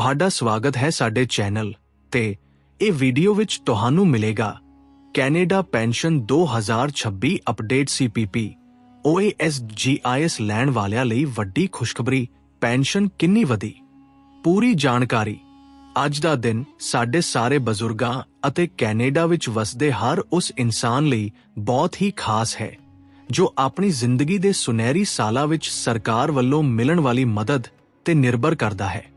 ਤੁਹਾਡਾ ਸਵਾਗਤ ਹੈ ਸਾਡੇ ਚੈਨਲ ਤੇ ਇਹ ਵੀਡੀਓ ਵਿੱਚ ਤੁਹਾਨੂੰ ਮਿਲੇਗਾ Canada pension 2026 update CPP OASGIS ਲੈਣ ਵਾਲਿਆਂ ਲਈ ਵੱਡੀ ਖੁਸ਼ਖਬਰੀ, ਪੈਨਸ਼ਨ ਕਿੰਨੀ ਵਧੀ? ਪੂਰੀ ਜਾਣਕਾਰੀ ਅੱਜ ਦਾ ਦਿਨ ਸਾਡੇ ਸਾਰੇ ਬਜ਼ੁਰਗਾਂ ਅਤੇ ਕੈਨੇਡਾ ਵਿੱਚ ਵਸਦੇ ਹਰ ਉਸ ਇਨਸਾਨ ਲਈ ਬਹੁਤ ਹੀ ਖਾਸ ਹੈ, ਜੋ ਆਪਣੀ ਜ਼ਿੰਦਗੀ ਦੇ ਸੁਨਹਿਰੀ ਸਾਲਾਂ ਵਿੱਚ ਸਰਕਾਰ ਵੱਲੋਂ ਮਿਲਣ ਵਾਲੀ ਮਦਦ ਤੇ ਨਿਰਭਰ ਕਰਦਾ ਹੈ।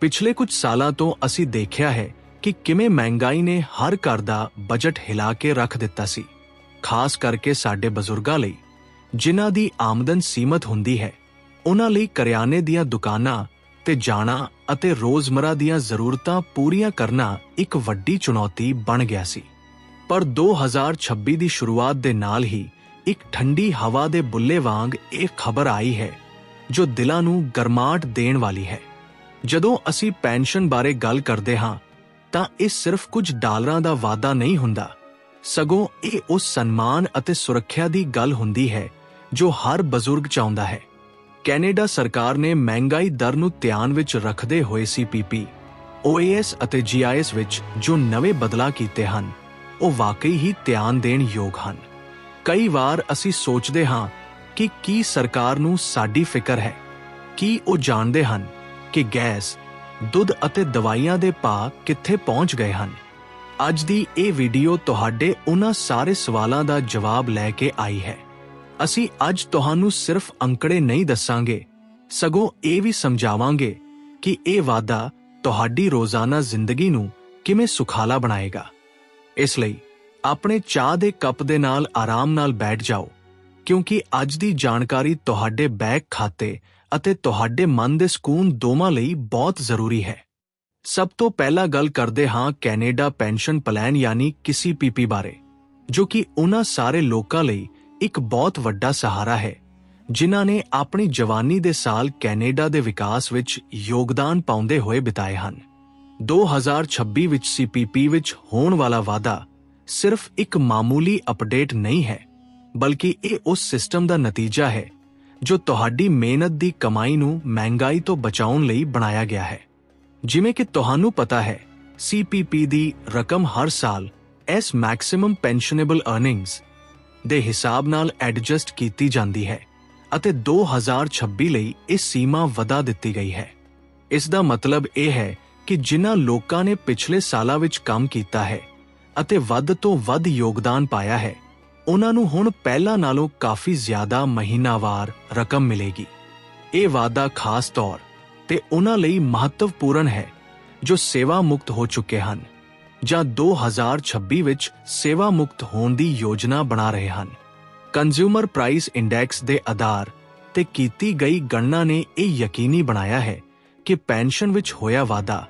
ਪਿਛਲੇ ਕੁਝ ਸਾਲਾਂ ਤੋਂ ਅਸੀਂ ਦੇਖਿਆ ਹੈ ਕਿ ਕਿਵੇਂ ਮਹਿੰਗਾਈ ਨੇ ਹਰ ਘਰ ਦਾ ਬਜਟ ਹਿਲਾ ਕੇ ਰੱਖ ਦਿੱਤਾ ਸੀ, ਖਾਸ ਕਰਕੇ ਸਾਡੇ ਬਜ਼ੁਰਗਾਂ ਲਈ, ਜਿਨ੍ਹਾਂ ਦੀ ਆਮਦਨ ਸੀਮਤ ਹੁੰਦੀ ਹੈ। ਉਹਨਾਂ ਲਈ ਕਰਿਆਨੇ ਦੀਆਂ ਦੁਕਾਨਾਂ ਤੇ ਜਾਣਾ ਅਤੇ ਰੋਜ਼ਮਰਾ ਦੀਆਂ ਜ਼ਰੂਰਤਾਂ ਪੂਰੀਆਂ ਕਰਨਾ ਇੱਕ ਵੱਡੀ ਚੁਣੌਤੀ ਬਣ ਗਿਆ ਸੀ। ਪਰ 2026 ਦੀ ਸ਼ੁਰੂਆਤ ਦੇ ਨਾਲ ਹੀ ਇੱਕ ਠੰਡੀ ਹਵਾ ਦੇ ਬੁੱਲੇ ਵਾਂਗ ਇਹ ਖਬਰ ਆਈ ਹੈ, ਜੋ ਦਿਲਾਂ ਨੂੰ ਗਰਮਾਟ ਦੇਣ ਵਾਲੀ ਹੈ। ਜਦੋਂ ਅਸੀਂ ਪੈਨਸ਼ਨ ਬਾਰੇ ਗੱਲ ਕਰਦੇ ਹਾਂ ਤਾਂ ਇਹ ਸਿਰਫ ਕੁਝ ਡਾਲਰਾਂ ਦਾ ਵਾਅਦਾ ਨਹੀਂ ਹੁੰਦਾ। ਸਗੋਂ ਇਹ ਉਸ ਸਨਮਾਨ ਅਤੇ ਸੁਰੱਖਿਆ ਦੀ ਗੱਲ ਹੁੰਦੀ ਹੈ ਜੋ ਹਰ ਬਜ਼ੁਰਗ ਚਾਹੁੰਦਾ ਹੈ। ਕੈਨੇਡਾ ਸਰਕਾਰ ਨੇ ਮਹਿੰਗਾਈ ਦਰ ਨੂੰ ਧਿਆਨ ਵਿੱਚ ਰੱਖਦੇ ਹੋਏ CPP, OAS ਅਤੇ GIS ਵਿੱਚ ਜੋ ਨਵੇਂ ਬਦਲਾਅ ਕੀਤੇ ਹਨ ਉਹ ਵਾਕਈ ਹੀ ਧਿਆਨ ਦੇਣ ਯੋਗ ਹਨ। ਕਈ ਵਾਰ ਅਸੀਂ ਸੋਚਦੇ ਹਾਂ ਕਿ ਕੀ ਸਰਕਾਰ ਨੂੰ ਸਾਡੀ ਫਿਕਰ ਹੈ ਕੀ ਉਹ ਜਾਣਦੇ ਹਨ ਕਿ ਗੈਸ, ਦੁੱਧ ਅਤੇ ਦਵਾਈਆਂ ਦੇ ਭਾਅ ਕਿੱਥੇ ਪਹੁੰਚ ਗਏ ਹਨ? ਅੱਜ ਦੀ ਇਹ ਵੀਡੀਓ ਤੁਹਾਡੇ ਉਹਨਾਂ ਸਾਰੇ ਸਵਾਲਾਂ ਦਾ ਜਵਾਬ ਲੈ ਕੇ ਆਈ ਹੈ। ਅਸੀਂ ਅੱਜ ਤੁਹਾਨੂੰ ਸਿਰਫ ਅੰਕੜੇ ਨਹੀਂ ਦੱਸਾਂਗੇ, ਸਗੋਂ ਇਹ ਵੀ ਸਮਝਾਵਾਂਗੇ ਕਿ ਇਹ ਵਾਅਦਾ ਤੁਹਾਡੀ ਰੋਜ਼ਾਨਾ ਜ਼ਿੰਦਗੀ ਨੂੰ ਕਿਵੇਂ ਸੁਖਾਲਾ ਬਣਾਏਗਾ। ਇਸ ਲਈ ਆਪਣੇ ਚਾਹ ਦੇ ਕੱਪ ਦੇ ਨਾਲ ਆਰਾਮ ਨਾਲ ਬੈਠ ਜਾਓ, ਕਿਉਂਕਿ ਅੱਜ ਦੀ ਜਾਣਕਾਰੀ ਤੁਹਾਡੇ ਬੈਂਕ ਖਾਤੇ ਅਤੇ ਤੁਹਾਡੇ ਮਨ ਦੇ ਸਕੂਨ ਦੋਵਾਂ ਲਈ ਬਹੁਤ ਜ਼ਰੂਰੀ ਹੈ। ਸਭ ਤੋਂ ਪਹਿਲਾਂ ਗੱਲ ਕਰਦੇ ਹਾਂ ਕੈਨੇਡਾ ਪੈਨਸ਼ਨ ਪਲਾਨ ਯਾਨੀ ਕਿਸੇ ਪੀਪੀ ਬਾਰੇ, ਜੋ ਕਿ ਉਹਨਾਂ ਸਾਰੇ ਲੋਕਾਂ ਲਈ ਇੱਕ ਬਹੁਤ ਵੱਡਾ ਸਹਾਰਾ ਹੈ, ਜਿਨ੍ਹਾਂ ਨੇ ਆਪਣੀ ਜਵਾਨੀ ਦੇ ਸਾਲ ਕੈਨੇਡਾ ਦੇ ਵਿਕਾਸ ਵਿੱਚ ਯੋਗਦਾਨ ਪਾਉਂਦੇ ਹੋਏ ਬਿਤਾਏ ਹਨ। 2026 ਵਿੱਚ CPP ਵਿੱਚ ਹੋਣ ਵਾਲਾ ਵਾਅਦਾ ਸਿਰਫ ਇੱਕ ਮਾਮੂਲੀ ਅਪਡੇਟ ਨਹੀਂ ਹੈ, ਬਲਕਿ ਇਹ ਉਸ ਸਿਸਟਮ ਦਾ ਨਤੀਜਾ ਹੈ ਜੋ ਤੁਹਾਡੀ ਮਿਹਨਤ ਦੀ ਕਮਾਈ ਨੂੰ ਮਹਿੰਗਾਈ ਤੋਂ ਬਚਾਉਣ ਲਈ ਬਣਾਇਆ ਗਿਆ ਹੈ। ਜਿਵੇਂ ਕਿ ਤੁਹਾਨੂੰ ਪਤਾ ਹੈ CPP ਦੀ ਰਕਮ ਹਰ ਸਾਲ ਇਸ ਮੈਕਸਿਮਮ ਪੈਨਸ਼ਨੇਬਲ ਅਰਨਿੰਗਸ ਦੇ ਹਿਸਾਬ ਨਾਲ ਐਡਜਸਟ ਕੀਤੀ ਜਾਂਦੀ ਹੈ ਅਤੇ 2026 ਲਈ ਇਹ ਸੀਮਾ ਵਧਾ ਦਿੱਤੀ ਗਈ ਹੈ। ਇਸ ਦਾ ਮਤਲਬ ਇਹ ਹੈ ਕਿ ਜਿਨ੍ਹਾਂ ਲੋਕਾਂ ਨੇ ਪਿਛਲੇ ਸਾਲਾਂ ਵਿੱਚ ਕੰਮ ਕੀਤਾ ਹੈ ਅਤੇ ਵੱਧ ਤੋਂ ਵੱਧ ਯੋਗਦਾਨ ਪਾਇਆ ਹੈ ਉਹਨਾਂ ਨੂੰ ਹੁਣ ਪਹਿਲਾਂ ਨਾਲੋਂ ਕਾਫੀ ਜ਼ਿਆਦਾ ਮਹੀਨਾਵਾਰ ਰਕਮ ਮਿਲੇਗੀ। ਇਹ ਵਾਅਦਾ ਖਾਸ ਤੌਰ ਤੇ ਉਹਨਾਂ ਲਈ ਮਹੱਤਵਪੂਰਨ ਹੈ, ਜੋ ਸੇਵਾ ਮੁਕਤ ਹੋ ਚੁੱਕੇ ਹਨ, ਜਾਂ 2026 ਵਿੱਚ ਸੇਵਾ ਮੁਕਤ ਹੋਣ ਦੀ ਯੋਜਨਾ ਬਣਾ ਰਹੇ ਹਨ। ਕੰਜ਼ਿਊਮਰ ਪ੍ਰਾਈਸ ਇੰਡੈਕਸ ਦੇ ਆਧਾਰ ਤੇ ਕੀਤੀ ਗਈ ਗਣਨਾ ਨੇ ਇਹ ਯਕੀਨੀ ਬਣਾਇਆ ਹੈ ਕਿ ਪੈਨਸ਼ਨ ਵਿੱਚ ਹੋਇਆ ਵਾਧਾ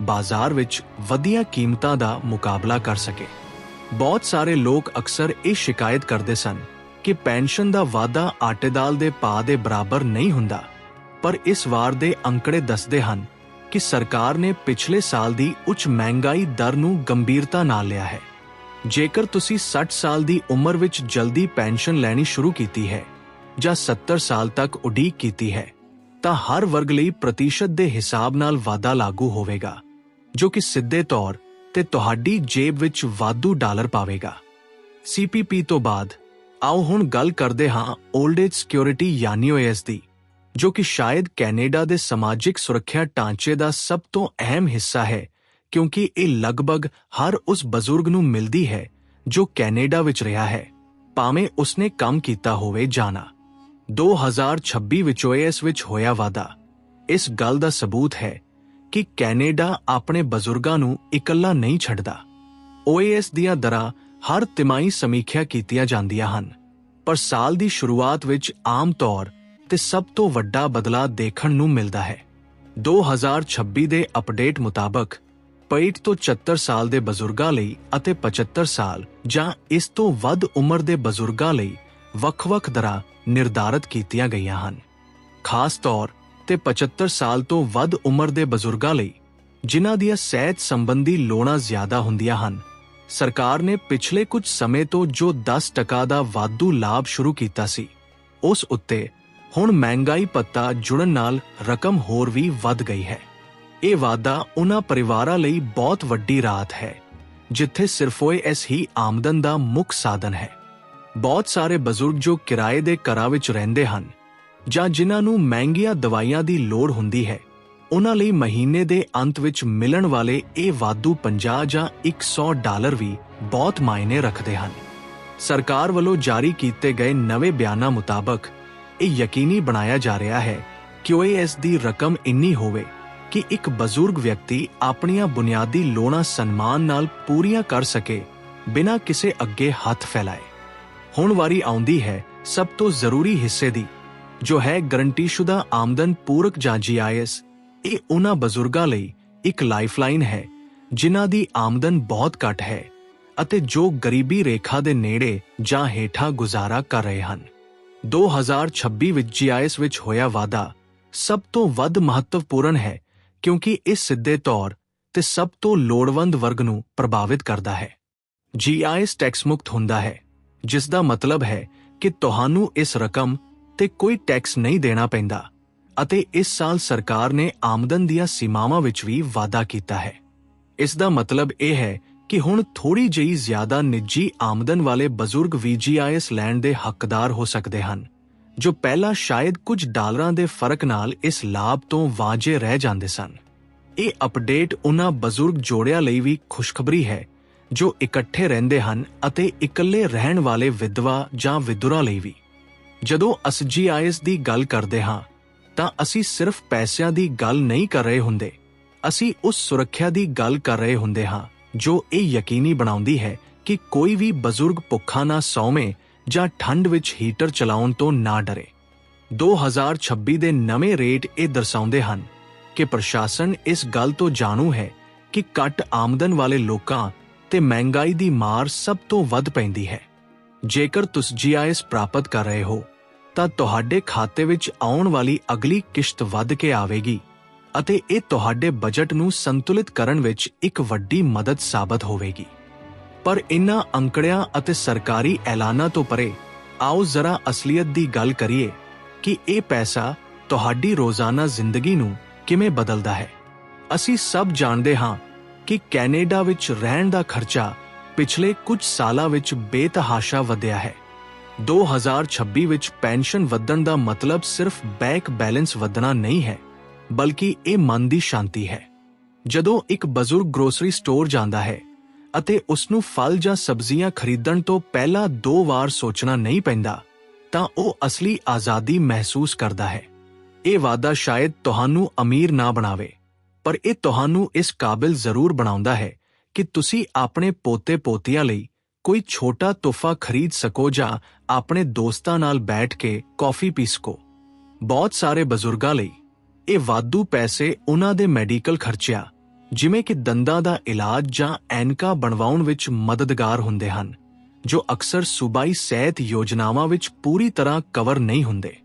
ਬਾਜ਼ਾਰ ਵਿੱਚ ਵਧੀਆ ਕੀਮਤਾਂ ਦਾ ਮੁਕਾਬਲਾ ਕਰ ਸਕੇ। ਬਹੁਤ ਸਾਰੇ ਲੋਕ ਅਕਸਰ ਇਹ ਸ਼ਿਕਾਇਤ ਕਰਦੇ ਸਨ ਕਿ ਪੈਨਸ਼ਨ ਦਾ ਵਾਧਾ ਆਟੇ ਦਾਲ ਦੇ ਭਾਅ ਦੇ ਬਰਾਬਰ ਨਹੀਂ ਹੁੰਦਾ। ਪਰ ਇਸ ਵਾਰ ਦੇ ਅੰਕੜੇ ਦੱਸਦੇ ਹਨ ਕਿ ਸਰਕਾਰ ਨੇ ਪਿਛਲੇ ਸਾਲ ਦੀ ਉੱਚ ਮਹਿੰਗਾਈ ਦਰ ਨੂੰ ਗੰਭੀਰਤਾ ਨਾਲ ਲਿਆ ਹੈ। ਜੇਕਰ ਤੁਸੀਂ 60 ਸਾਲ ਦੀ ਉਮਰ ਵਿੱਚ ਜਲਦੀ ਪੈਨਸ਼ਨ ਲੈਣੀ ਸ਼ੁਰੂ ਕੀਤੀ ਹੈ ਜਾਂ 70 ਸਾਲ ਤੱਕ ਉਡੀਕ ਕੀਤੀ ਹੈ, ਤਾਂ ਹਰ ਵਰਗ ਲਈ ਪ੍ਰਤੀਸ਼ਤ ਦੇ ਹਿਸਾਬ ਨਾਲ ਵਾਧਾ ਲਾਗੂ ਹੋਵੇਗਾ, ਜੋ ਕਿ ਸਿੱਧੇ ਤੌਰ ਤੇ ਤੁਹਾਡੀ ਜੇਬ ਵਿੱਚ ਵਾਧੂ ਡਾਲਰ ਪਾਵੇਗਾ। CPP ਤੋਂ ਬਾਅਦ, ਆਓ ਹੁਣ ਗੱਲ ਕਰਦੇ ਹਾਂ 올ਡ ਏਜ ਸਿਕਿਉਰਿਟੀ ਯਾਨੀ OAS ਦੀ, ਜੋ ਕਿ ਸ਼ਾਇਦ ਕੈਨੇਡਾ ਦੇ ਸਮਾਜਿਕ ਸੁਰੱਖਿਆ ਢਾਂਚੇ ਦਾ ਸਭ ਤੋਂ ਅਹਿਮ ਹਿੱਸਾ ਹੈ, ਕਿਉਂਕਿ ਇਹ ਲਗਭਗ ਹਰ ਉਸ ਬਜ਼ੁਰਗ ਨੂੰ ਮਿਲਦੀ ਹੈ ਜੋ ਕੈਨੇਡਾ ਵਿੱਚ ਰਿਹਾ ਹੈ, ਭਾਵੇਂ ਉਸਨੇ ਕੰਮ ਕੀਤਾ ਹੋਵੇ ਜਾਣਾ 2026 ਵਿੱਚ OAS ਵਿੱਚ ਹੋਇਆ ਵਾਦਾ ਇਸ ਗੱਲ ਦਾ ਸਬੂਤ ਹੈ ਕਿ ਕੈਨੇਡਾ ਆਪਣੇ ਬਜ਼ੁਰਗਾਂ ਨੂੰ ਇਕੱਲਾ ਨਹੀਂ ਛੱਡਦਾ। OAS ਦੀਆਂ ਦਰਾਂ ਹਰ ਤਿਮਾਹੀ ਸਮੀਖਿਆ ਕੀਤੀਆਂ ਜਾਂਦੀਆਂ ਹਨ, ਪਰ ਸਾਲ ਦੀ ਸ਼ੁਰੂਆਤ ਵਿੱਚ ਆਮ ਤੌਰ ਤੇ ਸਭ ਤੋਂ ਵੱਡਾ ਬਦਲਾਅ ਦੇਖਣ ਨੂੰ ਮਿਲਦਾ ਹੈ। 2026 ਦੇ ਅਪਡੇਟ ਮੁਤਾਬਕ 65 ਤੋਂ 74 ਸਾਲ ਦੇ ਬਜ਼ੁਰਗਾਂ ਲਈ ਅਤੇ 75 ਸਾਲ ਜਾਂ ਇਸ ਤੋਂ ਵੱਧ ਉਮਰ ਦੇ ਬਜ਼ੁਰਗਾਂ ਲਈ ਵੱਖ-ਵੱਖ ਦਰਾਂ ਨਿਰਧਾਰਤ ਕੀਤੀਆਂ ਗਈਆਂ ਹਨ। ਖਾਸ ਤੌਰ ਤੇ 75 ਸਾਲ ਤੋਂ ਵੱਧ ਉਮਰ ਦੇ ਬਜ਼ੁਰਗਾਂ ਲਈ, ਜਿਨ੍ਹਾਂ ਦੀਆਂ ਸਿਹਤ ਸੰਬੰਧੀ ਲੋੜਾਂ ਜ਼ਿਆਦਾ ਹੁੰਦੀਆਂ ਹਨ, ਸਰਕਾਰ ਨੇ ਪਿਛਲੇ ਕੁਝ ਸਮੇਂ ਤੋਂ ਜੋ 10% ਦਾ ਵਾਧੂ ਲਾਭ ਸ਼ੁਰੂ ਕੀਤਾ ਸੀ, ਉਸ ਉੱਤੇ ਹੁਣ ਮਹਿੰਗਾਈ ਪੱਤਾ ਜੁੜਨ ਨਾਲ ਰਕਮ ਹੋਰ ਵੀ ਵੱਧ ਗਈ ਹੈ। ਇਹ ਵਾਅਦਾ ਉਹਨਾਂ ਪਰਿਵਾਰਾਂ ਲਈ ਬਹੁਤ ਵੱਡੀ ਰਾਹਤ ਹੈ, ਜਿੱਥੇ ਸਿਰਫ ਇਸ ਹੀ ਆਮਦਨ ਦਾ ਮੁੱਖ ਸਾਧਨ ਹੈ। ਬਹੁਤ ਸਾਰੇ ਬਜ਼ੁਰਗ ਜੋ ਕਿਰਾਏ ਦੇ ਘਰਾਂ ਵਿੱਚ ਰਹਿੰਦੇ ਹਨ ਜਾਂ ਜਿਨ੍ਹਾਂ ਨੂੰ ਮਹਿੰਗੀਆਂ ਦਵਾਈਆਂ ਦੀ ਲੋੜ ਹੁੰਦੀ ਹੈ, ਉਹਨਾਂ ਲਈ ਮਹੀਨੇ ਦੇ ਅੰਤ ਵਿੱਚ ਮਿਲਣ ਵਾਲੇ ਇਹ ਵਾਧੂ 50 ਜਾਂ 100 ਡਾਲਰ ਵੀ ਬਹੁਤ ਮਾਇਨੇ ਰੱਖਦੇ ਹਨ। ਸਰਕਾਰ ਵੱਲੋਂ ਜਾਰੀ ਕੀਤੇ ਗਏ ਨਵੇਂ ਬਿਆਨਾਂ ਮੁਤਾਬਕ ਇਹ ਯਕੀਨੀ ਬਣਾਇਆ ਜਾ ਰਿਹਾ ਹੈ ਕਿ ਓਏਐਸ ਦੀ ਰਕਮ ਇੰਨੀ ਹੋਵੇ ਕਿ ਇੱਕ ਬਜ਼ੁਰਗ ਵਿਅਕਤੀ ਆਪਣੀਆਂ ਬੁਨਿਆਦੀ ਲੋੜਾਂ ਸਨਮਾਨ ਨਾਲ ਪੂਰੀਆਂ ਕਰ ਸਕੇ, ਬਿਨਾਂ ਕਿਸੇ ਅੱਗੇ ਹੱਥ ਫੈਲਾਏ। ਹੁਣ ਵਾਰੀ ਆਉਂਦੀ ਹੈ ਸਭ ਤੋਂ ਜ਼ਰੂਰੀ ਹਿੱਸੇ ਦੀ। ਜੋ ਹੈ ਗਰੰਟੀਸ਼ੁਦਾ ਆਮਦਨ ਪੂਰਕ ਜਾਂ ਜੀਆਈਐਸ ਇਹ ਉਹਨਾਂ ਬਜ਼ੁਰਗਾਂ ਲਈ ਇੱਕ ਲਾਈਫਲਾਈਨ ਹੈ, ਜਿਨ੍ਹਾਂ ਦੀ ਆਮਦਨ ਬਹੁਤ ਘੱਟ ਹੈ ਅਤੇ ਜੋ ਗਰੀਬੀ ਰੇਖਾ ਦੇ ਨੇੜੇ ਜਾਂ ਹੇਠਾਂ ਗੁਜ਼ਾਰਾ ਕਰ ਰਹੇ ਹਨ। 2026 ਵਿੱਚ ਜੀਆਈਐਸ ਵਿੱਚ ਹੋਇਆ ਵਾਅਦਾ ਸਭ ਤੋਂ ਵੱਧ ਮਹੱਤਵਪੂਰਨ ਹੈ, ਕਿਉਂਕਿ ਇਹ ਸਿੱਧੇ ਤੌਰ ਤੇ ਸਭ ਤੋਂ ਲੋੜਵੰਦ ਵਰਗ ਨੂੰ ਪ੍ਰਭਾਵਿਤ ਕਰਦਾ ਹੈ। ਜੀਆਈਐਸ ਟੈਕਸ ਮੁਕਤ ਹੁੰਦਾ ਹੈ, ਜਿਸ ਦਾ ਮਤਲਬ ਹੈ ਕਿ ਤੁਹਾਨੂੰ ਇਸ ਰਕਮ ਤੇ ਕੋਈ ਟੈਕਸ ਨਹੀਂ ਦੇਣਾ ਪੈਂਦਾ ਅਤੇ ਇਸ ਸਾਲ ਸਰਕਾਰ ਨੇ ਆਮਦਨ ਦੀਆਂ ਸੀਮਾਵਾਂ ਵਿੱਚ ਵੀ ਵਾਧਾ ਕੀਤਾ ਹੈ। ਇਸ ਦਾ ਮਤਲਬ ਇਹ ਹੈ ਕਿ ਹੁਣ ਥੋੜੀ ਜਿਹੀ ਜ਼ਿਆਦਾ ਨਿੱਜੀ ਆਮਦਨ ਵਾਲੇ ਬਜ਼ੁਰਗ ਵੀਜੀਆਈਐਸ ਲੈਣ ਦੇ ਹੱਕਦਾਰ ਹੋ ਸਕਦੇ ਹਨ, ਜੋ ਪਹਿਲਾਂ ਸ਼ਾਇਦ ਕੁਝ ਡਾਲਰਾਂ ਦੇ ਫ਼ਰਕ ਨਾਲ ਇਸ ਲਾਭ ਤੋਂ ਵਾਂਝੇ ਰਹਿ ਜਾਂਦੇ ਸਨ। ਇਹ ਅਪਡੇਟ ਉਹਨਾਂ ਬਜ਼ੁਰਗ ਜੋੜਿਆਂ ਲਈ ਵੀ ਖੁਸ਼ਖਬਰੀ ਹੈ, ਜੋ ਇਕੱਠੇ ਰਹਿੰਦੇ ਹਨ ਅਤੇ ਇਕੱਲੇ ਰਹਿਣ ਵਾਲੇ ਵਿਧਵਾ ਜਾਂ ਵਿਧੁਰਾ ਲਈ ਵੀ। ਜਦੋਂ ਅਸਜੀਆਈਐਸ ਦੀ ਗੱਲ ਕਰਦੇ ਹਾਂ, ਤਾਂ ਅਸੀਂ ਸਿਰਫ ਪੈਸਿਆਂ ਦੀ ਗੱਲ ਨਹੀਂ ਕਰ ਰਹੇ ਹੁੰਦੇ। ਅਸੀਂ ਉਸ ਸੁਰੱਖਿਆ ਦੀ ਗੱਲ ਕਰ ਰਹੇ ਹੁੰਦੇ ਹਾਂ, ਜੋ ਇਹ ਯਕੀਨੀ ਬਣਾਉਂਦੀ ਹੈ ਕਿ ਕੋਈ ਵੀ ਬਜ਼ੁਰਗ ਭੁੱਖਾ ਨਾ ਸੌਵੇਂ ਜਾਂ ਠੰਡ ਵਿੱਚ ਹੀਟਰ ਚਲਾਉਣ ਤੋਂ ਨਾ ਡਰੇ। 2026 ਦੇ ਨਵੇਂ ਰੇਟ ਇਹ ਦਰਸਾਉਂਦੇ ਹਨ ਕਿ ਪ੍ਰਸ਼ਾਸਨ ਇਸ ਗੱਲ ਤੋਂ ਜਾਣੂ ਹੈ ਕਿ ਘੱਟ ਆਮਦਨ ਵਾਲੇ ਲੋਕਾਂ ਤੇ ਮਹਿੰਗਾਈ ਦੀ ਮਾਰ ਸਭ ਤੋਂ ਵੱਧ ਪੈਂਦੀ ਹੈ। ਜੇਕਰ ਤੁਸੀਂ ਜੀਆਈਐਸ ਪ੍ਰਾਪਤ ਕਰ ਰਹੇ ਹੋ, ਤਾਂ ਤੁਹਾਡੇ ਖਾਤੇ ਵਿੱਚ ਆਉਣ ਵਾਲੀ ਅਗਲੀ ਕਿਸ਼ਤ ਵੱਧ ਕੇ ਆਵੇਗੀ ਅਤੇ ਇਹ ਤੁਹਾਡੇ ਬਜਟ ਨੂੰ ਸੰਤੁਲਿਤ ਕਰਨ ਵਿੱਚ ਇੱਕ ਵੱਡੀ ਮਦਦ ਸਾਬਤ ਹੋਵੇਗੀ। ਪਰ ਇਨ੍ਹਾਂ ਅੰਕੜਿਆਂ ਅਤੇ ਸਰਕਾਰੀ ਐਲਾਨਾਂ ਤੋਂ ਪਰੇ, ਆਓ ਜ਼ਰਾ ਅਸਲੀਅਤ ਦੀ ਗੱਲ ਕਰੀਏ ਕਿ ਇਹ ਪੈਸਾ ਤੁਹਾਡੀ ਰੋਜ਼ਾਨਾ ਜ਼ਿੰਦਗੀ ਨੂੰ ਕਿਵੇਂ ਬਦਲਦਾ ਹੈ। ਅਸੀਂ ਸਭ ਜਾਣਦੇ ਹਾਂ ਕਿ ਕੈਨੇਡਾ ਵਿੱਚ ਰਹਿਣ ਦਾ ਖਰਚਾ ਪਿਛਲੇ ਕੁਝ ਸਾਲਾਂ ਵਿੱਚ ਬੇਤਹਾਸ਼ਾ ਵਧਿਆ ਹੈ। 2026 ਵਿੱਚ ਪੈਨਸ਼ਨ ਵਧਣ ਦਾ ਮਤਲਬ ਸਿਰਫ ਬੈਂਕ ਬੈਲੈਂਸ ਵਧਣਾ ਨਹੀਂ ਹੈ, ਬਲਕਿ ਇਹ ਮਨ ਦੀ ਸ਼ਾਂਤੀ ਹੈ। ਜਦੋਂ ਇੱਕ ਬਜ਼ੁਰਗ ਗਰੋਸਰੀ ਸਟੋਰ ਜਾਂਦਾ ਹੈ ਅਤੇ ਉਸ ਨੂੰ ਫਲ ਜਾਂ ਸਬਜ਼ੀਆਂ ਖਰੀਦਣ ਤੋਂ ਪਹਿਲਾਂ ਦੋ ਵਾਰ ਸੋਚਣਾ ਨਹੀਂ ਪੈਂਦਾ, ਤਾਂ ਉਹ ਅਸਲੀ ਆਜ਼ਾਦੀ ਮਹਿਸੂਸ ਕਰਦਾ ਹੈ। ਇਹ ਵਾਅਦਾ ਸ਼ਾਇਦ ਤੁਹਾਨੂੰ ਅਮੀਰ ਨਾ ਬਣਾਵੇ, ਪਰ ਇਹ ਤੁਹਾਨੂੰ ਇਸ ਕਾਬਿਲ ਜ਼ਰੂਰ ਬਣਾਉਂਦਾ ਹੈ ਕਿ ਤੁਸੀਂ ਆਪਣੇ ਪੋਤੇ-ਪੋਤੀਆਂ ਲਈ ਕੋਈ ਛੋਟਾ ਤੋਹਫਾ ਖਰੀਦ ਸਕੋ ਜਾਂ ਆਪਣੇ ਦੋਸਤਾਂ ਨਾਲ ਬੈਠ ਕੇ ਕੌਫੀ ਪੀ ਸਕੋ। ਬਹੁਤ ਸਾਰੇ ਬਜ਼ੁਰਗਾਂ ਲਈ ਇਹ ਵਾਧੂ ਪੈਸੇ ਉਹਨਾਂ ਦੇ ਮੈਡੀਕਲ ਖਰਚਿਆਂ, ਜਿਵੇਂ ਕਿ ਦੰਦਾਂ ਦਾ ਇਲਾਜ ਜਾਂ ਐਨਕਾ ਬਣਵਾਉਣ ਵਿੱਚ ਮਦਦਗਾਰ ਹੁੰਦੇ ਹਨ, ਜੋ ਅਕਸਰ ਸੂਬਾਈ ਸਿਹਤ ਯੋਜਨਾਵਾਂ ਵਿੱਚ ਪੂਰੀ ਤਰ੍ਹਾਂ ਕਵਰ ਨਹੀਂ ਹੁੰਦੇ।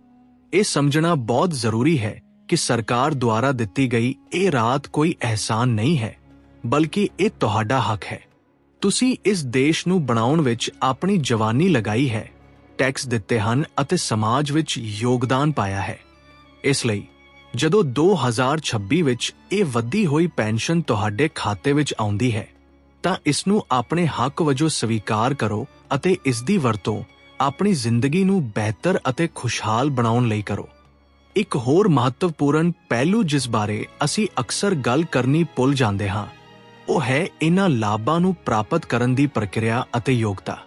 ਇਹ ਸਮਝਣਾ ਬਹੁਤ ਜ਼ਰੂਰੀ ਹੈ ਕਿ ਸਰਕਾਰ ਦੁਆਰਾ ਦਿੱਤੀ ਗਈ ਇਹ ਰਾਤ ਕੋਈ ਅਹਿਸਾਨ ਨਹੀਂ ਹੈ। ਬਲਕਿ ਇਹ ਤੁਹਾਡਾ ਹੱਕ ਹੈ। ਤੁਸੀਂ ਇਸ ਦੇਸ਼ ਨੂੰ ਬਣਾਉਣ ਵਿੱਚ ਆਪਣੀ ਜਵਾਨੀ ਲਗਾਈ ਹੈ ਟੈਕਸ ਦਿੱਤੇ ਹਨ ਅਤੇ ਸਮਾਜ ਵਿੱਚ ਯੋਗਦਾਨ ਪਾਇਆ ਹੈ। ਇਸ ਲਈ, ਜਦੋਂ 2026 ਵਿੱਚ ਇਹ ਵੱਧੀ ਹੋਈ ਪੈਨਸ਼ਨ ਤੁਹਾਡੇ ਖਾਤੇ ਵਿੱਚ ਆਉਂਦੀ ਹੈ, ਤਾਂ ਇਸ ਨੂੰ ਆਪਣੇ ਹੱਕ ਵਜੋਂ ਸਵੀਕਾਰ ਕਰੋ ਅਤੇ ਇਸ ਦੀ ਵਰਤੋਂ ਆਪਣੀ ਜ਼ਿੰਦਗੀ ਨੂੰ ਬਿਹਤਰ ਅਤੇ ਖੁਸ਼ਹਾਲ ਬਣਾਉਣ ਲਈ ਕਰੋ। ਇੱਕ ਹੋਰ ਮਹੱਤਵਪੂਰਨ ਪਹਿਲੂ ਜਿਸ ਬਾਰੇ ਅਸੀਂ ਅਕਸਰ ਗੱਲ ਕਰਨੀ ਭੁੱਲ ਜਾਂਦੇ ਹਾਂ ਉਹ ਹੈ ਇਹਨਾਂ ਲਾਭਾਂ ਨੂੰ ਪ੍ਰਾਪਤ ਕਰਨ ਦੀ ਪ੍ਰਕਿਰਿਆ ਅਤੇ ਯੋਗਤਾ।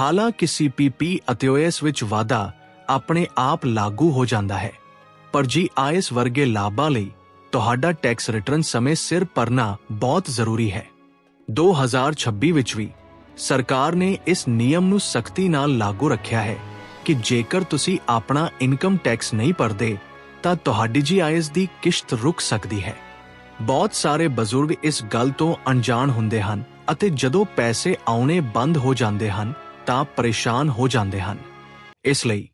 ਹਾਲਾਂਕਿ ਸੀਪੀਪੀ ਅਤੇ ਓਐਸ ਵਿੱਚ ਵਾਧਾ ਆਪਣੇ ਆਪ ਲਾਗੂ ਹੋ ਜਾਂਦਾ ਹੈ। ਪਰ ਜੀਆਈਐਸ ਵਰਗੇ ਲਾਭਾਂ ਲਈ ਤੁਹਾਡਾ ਟੈਕਸ ਰਿਟਰਨ ਸਮੇਂ ਸਿਰ ਭਰਨਾ ਬਹੁਤ ਜ਼ਰੂਰੀ ਹੈ। 2026 ਵਿੱਚ ਵੀ ਸਰਕਾਰ ਨੇ ਇਸ ਨਿਯਮ ਨੂੰ ਸਖਤੀ ਨਾਲ ਲਾਗੂ ਰੱਖਿਆ ਹੈ ਕਿ ਜੇਕਰ ਤੁਸੀਂ ਆਪਣਾ ਇਨਕਮ ਟੈਕਸ ਨਹੀਂ ਭਰਦੇ ਤਾਂ ਤੁਹਾਡੀ ਜੀਆਈਐਸ ਦੀ ਕਿਸ਼ਤ ਰੁਕ ਸਕਦੀ ਹੈ। ਬਹੁਤ ਸਾਰੇ ਬਜ਼ੁਰਗ ਇਸ ਗੱਲ ਤੋਂ ਅਣਜਾਣ ਹੁੰਦੇ ਹਨ ਅਤੇ ਜਦੋਂ ਪੈਸੇ ਆਉਣੇ ਬੰਦ ਹੋ ਜਾਂਦੇ ਹਨ, ਤਾਂ ਪਰੇਸ਼ਾਨ ਹੋ ਜਾਂਦੇ ਹਨ। ਇਸ ਲਈ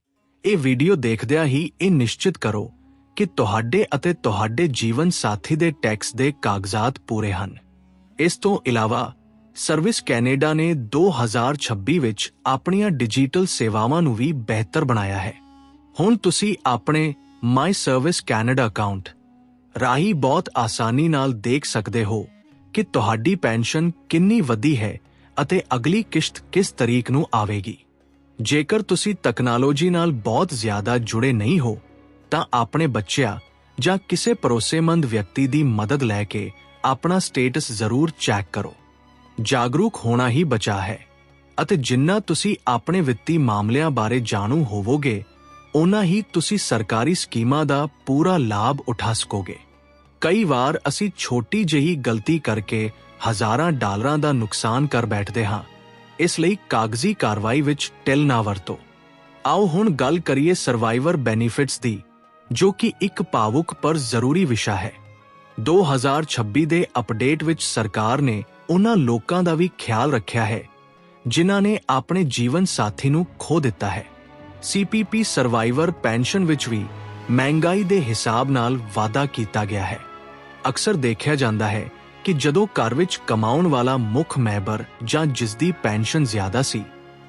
ਇਹ ਵੀਡੀਓ ਦੇਖਦਿਆਂ ਹੀ ਇਹ ਨਿਸ਼ਚਿਤ ਕਰੋ ਕਿ ਤੁਹਾਡੇ ਅਤੇ ਤੁਹਾਡੇ ਜੀਵਨ ਸਾਥੀ ਦੇ ਟੈਕਸ ਦੇ ਕਾਗਜ਼ਾਤ ਪੂਰੇ ਹਨ। ਇਸ ਤੋਂ ਇਲਾਵਾ, ਸਰਵਿਸ ਕੈਨੇਡਾ ਨੇ 2026 ਵਿੱਚ ਆਪਣੀਆਂ ਡਿਜੀਟਲ ਸੇਵਾਵਾਂ ਨੂੰ ਵੀ ਬਿਹਤਰ ਬਣਾਇਆ ਹੈ। ਹੁਣ ਤੁਸੀਂ ਆਪਣੇ ਮਾਈ ਸਰਵਿਸ ਕੈਨੇਡਾ ਅਕਾਊਂਟ ਰਾਹੀਂ ਬਹੁਤ ਆਸਾਨੀ ਨਾਲ ਦੇਖ ਸਕਦੇ ਹੋ ਕਿ ਤੁਹਾਡੀ ਪੈਨਸ਼ਨ ਕਿੰਨੀ ਵਧੀ ਹੈ ਅਤੇ ਅਗਲੀ ਕਿਸ਼ਤ ਕਿਸ ਤਰੀਕ ਨੂੰ ਆਵੇਗੀ। ਜੇਕਰ ਤੁਸੀਂ ਤਕਨਾਲੋਜੀ ਨਾਲ ਬਹੁਤ ਜ਼ਿਆਦਾ ਜੁੜੇ ਨਹੀਂ ਹੋ, ਤਾਂ ਆਪਣੇ ਬੱਚਿਆਂ ਜਾਂ ਕਿਸੇ ਭਰੋਸੇਮੰਦ ਵਿਅਕਤੀ ਦੀ ਮਦਦ ਲੈ ਕੇ ਆਪਣਾ ਸਟੇਟਸ ਜ਼ਰੂਰ ਚੈੱਕ ਕਰੋ। ਜਾਗਰੂਕ ਹੋਣਾ ਹੀ ਬਚਾ ਹੈ ਅਤੇ ਜਿੰਨਾ ਤੁਸੀਂ ਆਪਣੇ ਵਿੱਤੀ ਮਾਮਲਿਆਂ ਬਾਰੇ ਜਾਣੂ ਹੋਵੋਗੇ ਉਨਾ ਹੀ ਤੁਸੀਂ ਸਰਕਾਰੀ ਸਕੀਮਾਂ ਦਾ ਪੂਰਾ ਲਾਭ ਉਠਾ ਸਕੋਗੇ। ਕਈ ਵਾਰ ਅਸੀਂ ਛੋਟੀ ਜਿਹੀ ਗਲਤੀ ਕਰਕੇ ਹਜ਼ਾਰਾਂ ਡਾਲਰਾਂ ਦਾ ਨੁਕਸਾਨ ਕਰ ਬੈਠਦੇ ਹਾਂ। ਇਸ ਲਈ ਕਾਗਜ਼ੀ ਕਾਰਵਾਈ ਵਿੱਚ ਟਿਲ ਨਾ ਵਰਤੋ। ਆਓ ਹੁਣ ਗੱਲ ਕਰੀਏ ਸਰਵਾਈਵਰ ਬੈਨੀਫਿਟਸ ਦੀ, ਜੋ ਕਿ ਇੱਕ ਭਾਵੁਕ ਪਰ ਜ਼ਰੂਰੀ ਵਿਸ਼ਾ ਹੈ। 2026 ਦੇ ਅਪਡੇਟ ਵਿੱਚ ਸਰਕਾਰ ਨੇ ਉਹਨਾਂ ਲੋਕਾਂ ਦਾ ਵੀ ਖਿਆਲ ਰੱਖਿਆ ਹੈ, ਜਿਨ੍ਹਾਂ ਨੇ ਆਪਣੇ ਜੀਵਨ ਸਾਥੀ ਨੂੰ ਖੋ ਦਿੱਤਾ ਹੈ। ਸੀਪੀਪੀ ਸਰਵਾਈਵਰ ਪੈਨਸ਼ਨ ਵਿੱਚ ਵੀ ਮਹਿੰਗਾਈ ਦੇ ਹਿਸਾਬ ਨਾਲ ਵਾਧਾ ਕੀਤਾ ਗਿਆ ਹੈ। ਅਕਸਰ ਦੇਖਿਆ ਜਾਂਦਾ ਹੈ ਕਿ ਜਦੋਂ ਘਰ ਵਿੱਚ ਕਮਾਉਣ ਵਾਲਾ ਮੁੱਖ ਮੈਂਬਰ ਜਾਂ ਜਿਸ ਦੀ ਪੈਨਸ਼ਨ ਜ਼ਿਆਦਾ ਸੀ,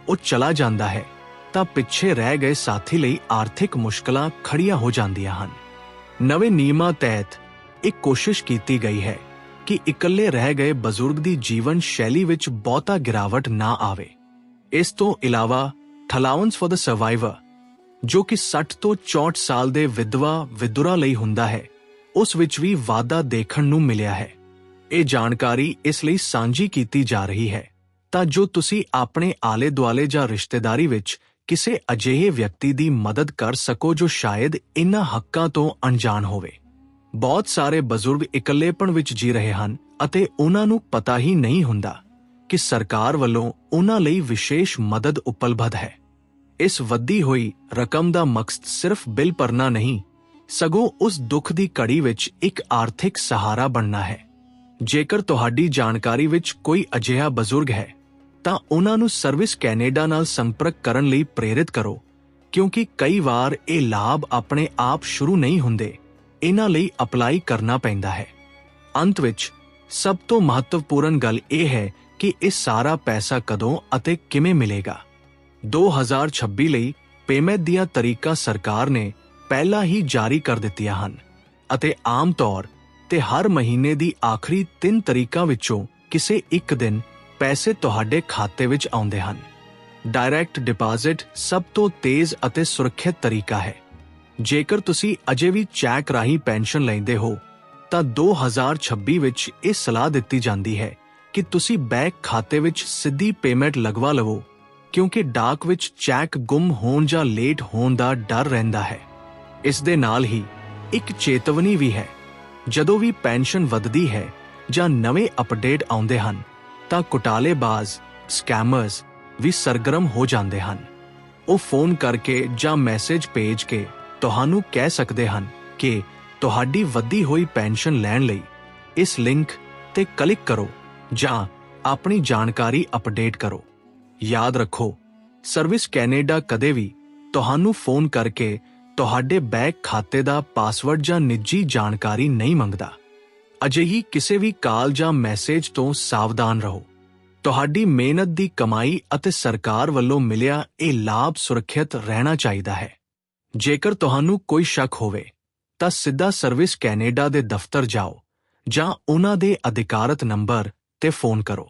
ਉਹ ਚਲਾ ਜਾਂਦਾ ਹੈ, ਤਾਂ ਪਿੱਛੇ ਰਹਿ ਗਏ ਸਾਥੀ ਲਈ ਆਰਥਿਕ ਮੁਸ਼ਕਲਾਂ ਖੜੀਆਂ ਹੋ ਜਾਂਦੀਆਂ ਹਨ। ਨਵੇਂ ਨਿਯਮਾਂ ਤਹਿਤ ਇੱਕ ਕੋਸ਼ਿਸ਼ ਕੀਤੀ ਗਈ ਹੈ ਕਿ ਇਕੱਲੇ ਰਹਿ ਗਏ ਬਜ਼ੁਰਗ ਦੀ ਜੀਵਨ ਸ਼ੈਲੀ ਵਿੱਚ ਬਹੁਤਾ ਗਿਰਾਵਟ ਨਾ ਆਵੇ। ਇਸ ਤੋਂ ਇਲਾਵਾ ਅਲਾਉਂਸ ਫॉर द ਸਰਵਾਈਵਰ ਜੋ ਕਿ 60 ਤੋਂ 64 ਸਾਲ ਦੇ ਵਿਧਵਾ, ਵਿਧੁਰਾ ਲਈ ਹੁੰਦਾ ਹੈ, ਉਸ ਵਿੱਚ ਵੀ ਵਾਧਾ ਦੇਖਣ ਨੂੰ ਮਿਲਿਆ ਹੈ। ਇਹ ਜਾਣਕਾਰੀ ਇਸ ਲਈ ਸਾਂਝੀ ਕੀਤੀ ਜਾ ਰਹੀ ਹੈ, ਤਾਂ ਜੋ ਤੁਸੀਂ ਆਪਣੇ ਆਲੇ ਦੁਆਲੇ ਜਾਂ ਰਿਸ਼ਤੇਦਾਰੀ ਵਿੱਚ ਕਿਸੇ ਅਜਿਹੇ ਵਿਅਕਤੀ ਦੀ ਮਦਦ ਕਰ ਸਕੋ ਜੋ ਸ਼ਾਇਦ ਇਨ੍ਹਾਂ ਹੱਕਾਂ ਤੋਂ ਅਣਜਾਣ ਹੋਵੇ। ਬਹੁਤ ਸਾਰੇ ਬਜ਼ੁਰਗ ਇਕੱਲੇਪਣ ਵਿੱਚ ਜੀ ਰਹੇ ਹਨ ਅਤੇ ਉਹਨਾਂ ਨੂੰ ਪਤਾ ਹੀ ਨਹੀਂ ਹੁੰਦਾ ਕਿ ਸਰਕਾਰ ਵੱਲੋਂ ਉਹਨਾਂ ਲਈ ਵਿਸ਼ੇਸ਼ ਮਦਦ ਉਪਲਬਧ ਹੈ। ਇਸ ਵੱਧੀ ਹੋਈ ਰਕਮ ਦਾ ਮਕਸਦ ਸਿਰਫ ਬਿੱਲ ਭਰਨਾ ਨਹੀਂ, ਸਗੋਂ ਉਸ ਦੁੱਖ ਦੀ ਘੜੀ ਵਿੱਚ ਇੱਕ ਆਰਥਿਕ ਸਹਾਰਾ ਬਣਨਾ ਹੈ। ਜੇਕਰ ਤੁਹਾਡੀ ਜਾਣਕਾਰੀ ਵਿੱਚ ਕੋਈ ਅਜਿਹਾ ਬਜ਼ੁਰਗ ਹੈ, ਤਾਂ ਉਹਨਾਂ ਨੂੰ ਸਰਵਿਸ ਕੈਨੇਡਾ ਨਾਲ ਸੰਪਰਕ ਕਰਨ ਲਈ ਪ੍ਰੇਰਿਤ ਕਰੋ, ਕਿਉਂਕਿ ਕਈ ਵਾਰ ਇਹ ਲਾਭ ਆਪਣੇ ਆਪ ਸ਼ੁਰੂ ਨਹੀਂ ਹੁੰਦੇ, ਇਹਨਾਂ ਲਈ ਅਪਲਾਈ ਕਰਨਾ ਪੈਂਦਾ ਹੈ। ਅੰਤ ਵਿੱਚ, ਸਭ ਤੋਂ ਮਹੱਤਵਪੂਰਨ ਗੱਲ ਇਹ ਹੈ ਕਿ ਇਹ ਸਾਰਾ ਪੈਸਾ ਕਦੋਂ ਅਤੇ ਕਿਵੇਂ ਮਿਲੇਗਾ। 2026 ਲਈ ਪੇਮੈਂਟ ਦੀਆਂ ਤਰੀਕਾਂ ਸਰਕਾਰ ਨੇ ਪਹਿਲਾਂ ਹੀ ਜਾਰੀ ਕਰ ਦਿੱਤੀਆਂ ਹਨ ਅਤੇ ਆਮ ਤੌਰ ਤੇ ਹਰ ਮਹੀਨੇ ਦੀ ਆਖਰੀ 3 ਤਰੀਕਾਂ ਵਿੱਚੋਂ ਕਿਸੇ ਇੱਕ ਦਿਨ ਪੈਸੇ ਤੁਹਾਡੇ ਖਾਤੇ ਵਿੱਚ ਆਉਂਦੇ ਹਨ। ਡਾਇਰੈਕਟ ਡਿਪਾਜ਼ਿਟ ਸਭ ਤੋਂ ਤੇਜ਼ ਅਤੇ ਸੁਰੱਖਿਅਤ ਤਰੀਕਾ ਹੈ। ਜੇਕਰ ਤੁਸੀਂ ਅਜੇ ਵੀ ਚੈਕ ਰਾਹੀਂ ਪੈਨਸ਼ਨ ਲੈਂਦੇ ਹੋ, ਤਾਂ 2026 ਵਿੱਚ ਇਹ ਸਲਾਹ ਦਿੱਤੀ ਜਾਂਦੀ ਹੈ ਕਿ ਤੁਸੀਂ ਬੈਂਕ ਖਾਤੇ ਵਿੱਚ ਸਿੱਧੀ ਪੇਮੈਂਟ ਲਗਵਾ ਲਵੋ ਕਿਉਂਕਿ ਡਾਕ ਵਿੱਚ ਚੈੱਕ ਗੁੰਮ ਹੋਣ ਜਾਂ ਲੇਟ ਹੋਣ ਦਾ ਡਰ ਰਹਿੰਦਾ ਹੈ। ਇਸ ਦੇ ਨਾਲ ਹੀ ਇੱਕ ਚੇਤਵਨੀ ਵੀ ਹੈ। ਜਦੋਂ ਵੀ ਪੈਨਸ਼ਨ ਵੱਧਦੀ ਹੈ ਜਾਂ ਨਵੇਂ ਅਪਡੇਟ ਆਉਂਦੇ ਹਨ, ਤਾਂ ਘੁਟਾਲੇਬਾਜ਼ ਸਕੈਮਰਸ ਵੀ ਸਰਗਰਮ ਹੋ ਜਾਂਦੇ ਹਨ। ਉਹ ਫੋਨ ਕਰਕੇ ਜਾਂ ਮੈਸੇਜ ਭੇਜ ਕੇ ਤੁਹਾਨੂੰ ਕਹਿ ਸਕਦੇ ਹਨ ਕਿ ਤੁਹਾਡੀ ਵੱਧੀ ਹੋਈ ਪੈਨਸ਼ਨ ਲੈਣ ਲਈ ਇਸ ਲਿੰਕ ਤੇ ਕਲਿੱਕ ਕਰੋ ਜਾਂ ਆਪਣੀ ਜਾਣਕਾਰੀ ਅਪਡੇਟ ਕਰੋ। ਯਾਦ ਰੱਖੋ, ਸਰਵਿਸ ਕੈਨੇਡਾ ਕਦੇ ਵੀ ਤੁਹਾਨੂੰ ਫੋਨ ਕਰਕੇ ਤੁਹਾਡੇ ਬੈਂਕ ਖਾਤੇ ਦਾ ਪਾਸਵਰਡ ਜਾਂ ਨਿੱਜੀ ਜਾਣਕਾਰੀ ਨਹੀਂ ਮੰਗਦਾ। ਅਜਿਹੀ ਕਿਸੇ ਵੀ ਕਾਲ ਜਾਂ ਮੈਸੇਜ ਤੋਂ ਸਾਵਧਾਨ ਰਹੋ। ਤੁਹਾਡੀ ਮਿਹਨਤ ਦੀ ਕਮਾਈ ਅਤੇ ਸਰਕਾਰ ਵੱਲੋਂ ਮਿਲਿਆ ਇਹ ਲਾਭ ਸੁਰੱਖਿਅਤ ਰਹਿਣਾ ਚਾਹੀਦਾ ਹੈ। ਜੇਕਰ ਤੁਹਾਨੂੰ ਕੋਈ ਸ਼ੱਕ ਹੋਵੇ, ਤਾਂ ਸਿੱਧਾ ਸਰਵਿਸ ਕੈਨੇਡਾ ਦੇ ਦਫ਼ਤਰ ਜਾਓ ਜਾਂ ਉਹਨਾਂ ਦੇ ਅਧਿਕਾਰਤ ਨੰਬਰ ਤੇ ਫੋਨ ਕਰੋ।